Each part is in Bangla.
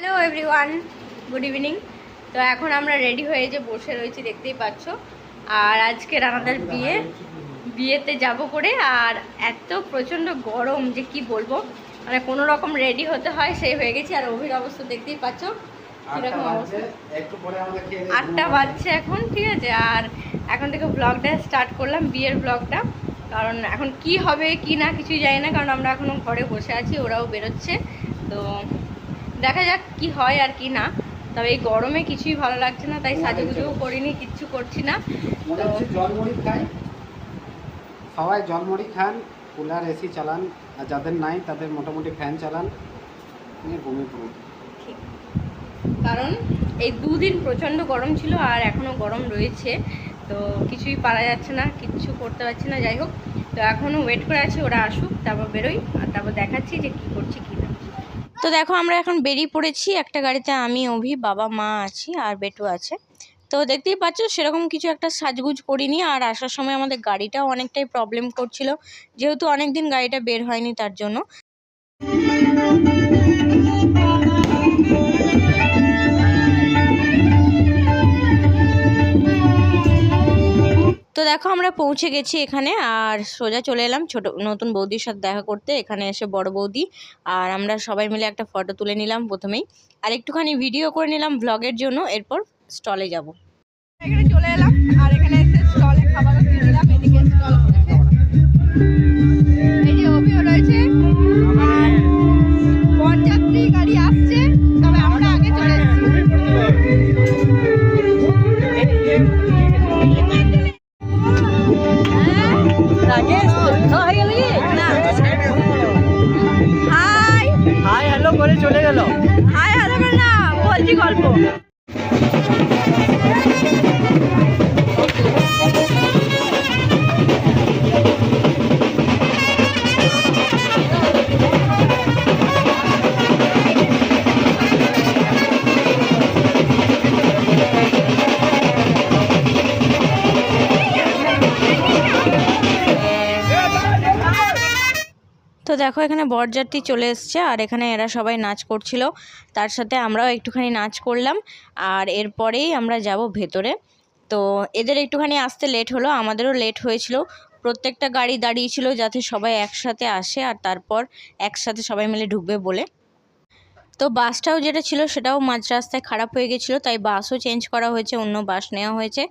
হ্যালো এভরিওয়ান গুড ইভিনিং তো এখন আমরা রেডি হয়ে যে বসে রয়েছি দেখতেই পাচ্ছ। আর আজকে রানাদার বিয়ে বিয়েতে যাব করে আর এত প্রচণ্ড গরম যে কি বলব? মানে কোনো রকম রেডি হতে হয় সেই হয়ে গেছি। আর অভির অবস্থা দেখতেই পাচ্ছ। কীরকম অবস্থা? আটটা বাজছে এখন ঠিক আছে? আর এখন থেকে ব্লগটা স্টার্ট করলাম বিয়ের ব্লগটা কারণ এখন কি হবে কি না কিছুই জানি না কারণ আমরা এখনও ঘরে বসে আছি ওরাও বেরোচ্ছে। তো দেখা যাক কি হয় আর কি না। তবে এই গরমে কিছুই ভালো লাগছে না তাই সাজুগুজুও করিনি কিচ্ছু করছি না। জলমুড়ি খাই। সবাই জলমুড়ি খান কুলার এসি চালান আর যাদের নাই তাদের মোটামুটি ফ্যান চালান নিয়ে কারণ এই দুদিন প্রচণ্ড গরম ছিল আর এখনও গরম রয়েছে তো কিছুই পারা যাচ্ছে না কিচ্ছু করতে পারছি না। যাই হোক তো এখনও ওয়েট করে আছি ওরা আসুক তারপর বেরোই আর তারপর দেখাচ্ছি যে কী করছি কী তো দেখো, আমরা এখন বেরিয়ে পড়েছি। একটা গাড়িতে আমি, অভি, বাবা, মা আছি আর বেটু আছে। তো দেখতেই পাচ্ছ, সেরকম কিছু একটা সাজগুজ করিনি আর আসার সময় আমাদের গাড়িটাও অনেকটাই প্রবলেম করছিল। যেহেতু অনেক দিন গাড়িটা বের হয়নি তার জন্য। দেখো আমরা পৌঁছে গেছি এখানে, আর সোজা চলে এলাম ছোট, নতুন বৌদির সাথে দেখা করতে। এখানে এসে বড় বৌদি, আর আমরা সবাই মিলে একটা ফটো তুলে নিলাম প্রথমেই। আর একটুখানি ভিডিও করে নিলাম ব্লগের জন্য, এরপর স্টলে যাব। এখানে চলে এলাম, আর এখানে এসে স্টলে খাবার নিলাম, এদিকে স্টল না গল্প। দেখো, এখানে বরযাত্রী চলে এসছে আর এখানে এরা সবাই নাচ করছিল। তার সাথে আমরাও একটুখানি নাচ করলাম আর এরপরেই আমরা যাব ভেতরে। তো এদের একটুখানি আসতে লেট হলো, আমাদেরও লেট হয়েছিল। প্রত্যেকটা গাড়ি দাঁড়িয়েছিল যাতে সবাই একসাথে আসে আর তারপর একসাথে সবাই মিলে ঢুকবে বলে। তো বাসটাও যেটা ছিল সেটাও মাঝ রাস্তায় খারাপ হয়ে গেছিল, তাই বাসও চেঞ্জ করা হয়েছে, অন্য বাস নেওয়া হয়েছে।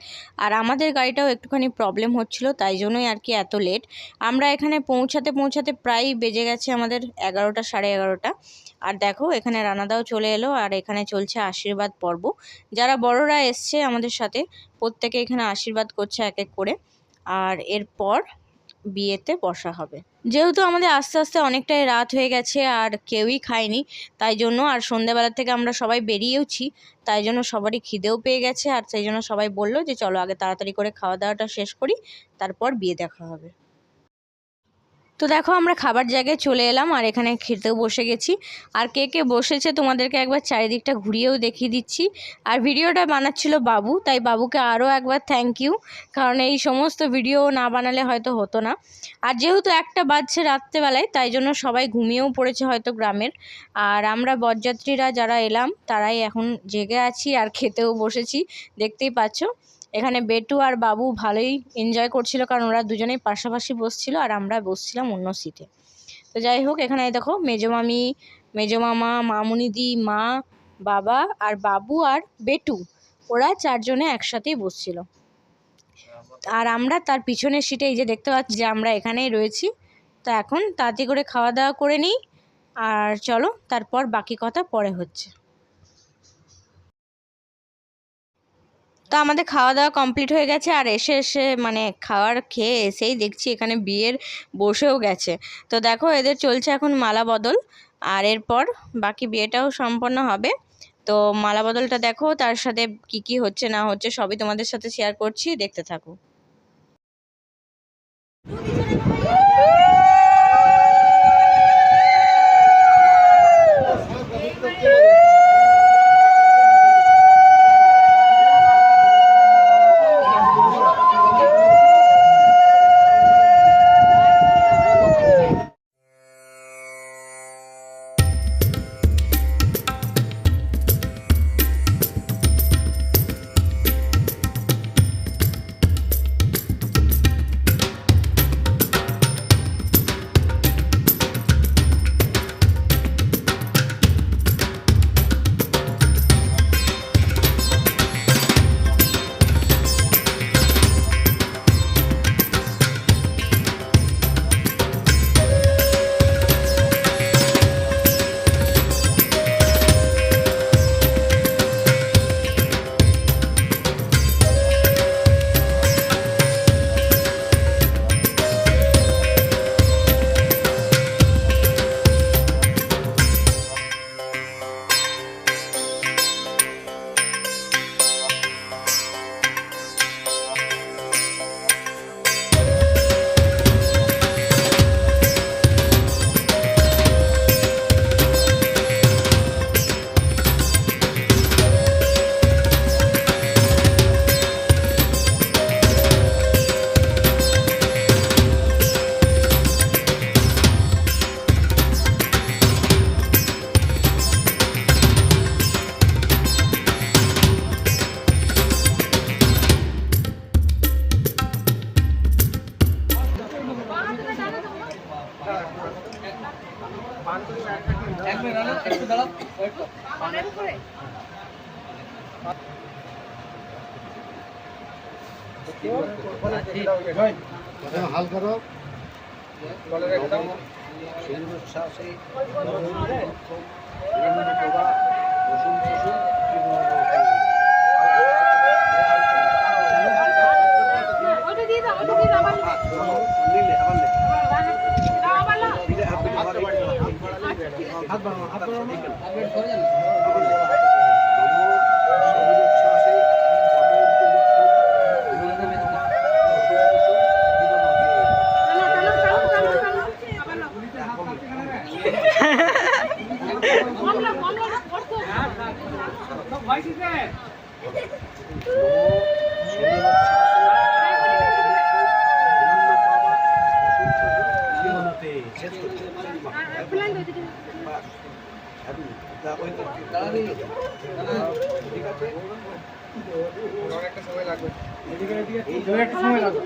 আর আমাদের গাড়িটাও একটুখানি প্রবলেম হচ্ছিল, তাই জন্যই আর কি এত লেট আমরা এখানে পৌঁছাতে পৌঁছাতে প্রায় বেজে গেছে আমাদের এগারোটা, সাড়ে এগারোটা। আর দেখো, এখানে রানাদাও চলে এলো, আর এখানে চলছে আশীর্বাদ পর্ব। যারা বড়রা এসছে আমাদের সাথে, প্রত্যেকে এখানে আশীর্বাদ করছে এক এক করে। আর এরপর বিয়েতে বসা হবে। যেহেতু আমাদের আস্তে আস্তে অনেকটাই রাত হয়ে গেছে আর কেউই খায়নি, তাই জন্য আর সন্ধ্যেবেলা থেকে আমরা সবাই বেরিয়েওছি, তাই জন্য সবারই খিদেও পেয়ে গেছে আর সেই জন্য সবাই বলল যে চলো আগে তাড়াতাড়ি করে খাওয়া দাওয়াটা শেষ করি, তারপর বিয়ে দেখা হবে। তো দেখো আমরা খাবার জায়গায় চলে এলাম আর এখানে খেতেও বসে গেছি। আর কে কে বসেছে তোমাদেরকে একবার চারিদিকটা ঘুরিয়েও দেখিয়ে দিচ্ছি। আর ভিডিওটা বানাচ্ছিল বাবু, তাই বাবুকে আরও একবার থ্যাংক ইউ কারণ এই সমস্ত ভিডিও না বানালে হয়তো হতো না। আর যেহেতু একটা বাজছে রাত্রেবেলায়, তাই জন্য সবাই ঘুমিয়েও পড়েছে হয়তো গ্রামের। আর আমরা বরযাত্রীরা যারা এলাম, তারাই এখন জেগে আছি আর খেতেও বসেছি, দেখতেই পাচ্ছ। এখানে বেটু আর বাবু ভালোই এনজয় করছিল কারণ ওরা দুজনেই পাশাপাশি বসছিল আর আমরা বসছিলাম অন্য সিটে তো যাই হোক, এখানে দেখো মেজো মামি, মেজো মামা মামুনিদি মা, বাবা আর বাবু আর বেটু, ওরা চারজনে একসাথেই বসছিল। আর আমরা তার পিছনের সিটে এই যে দেখতে পাচ্ছি যে আমরা এখানেই রয়েছি। তো এখন তাড়াতাড়ি করে খাওয়া দাওয়া করে নিই, আর চলো তারপর বাকি কথা পরে হচ্ছে। তো আমাদের খাওয়া দাওয়া কমপ্লিট হয়ে গেছে আর এসে এসে মানে খাওয়ার খেয়ে এসেই দেখছি এখানে বিয়ের বসেও গেছে। তো দেখো এদের চলছে এখন মালা বদল আর এরপর বাকি বিয়েটাও সম্পন্ন হবে। তো মালা বদলটা দেখো, তার সাথে কি কি হচ্ছে, না হচ্ছে সবই তোমাদের সাথে শেয়ার করছি। দেখতে থাকো। হাল করো ওটা প্ল্যান দাও, এদিকে। এই জন্য একটু সময় লাগবে?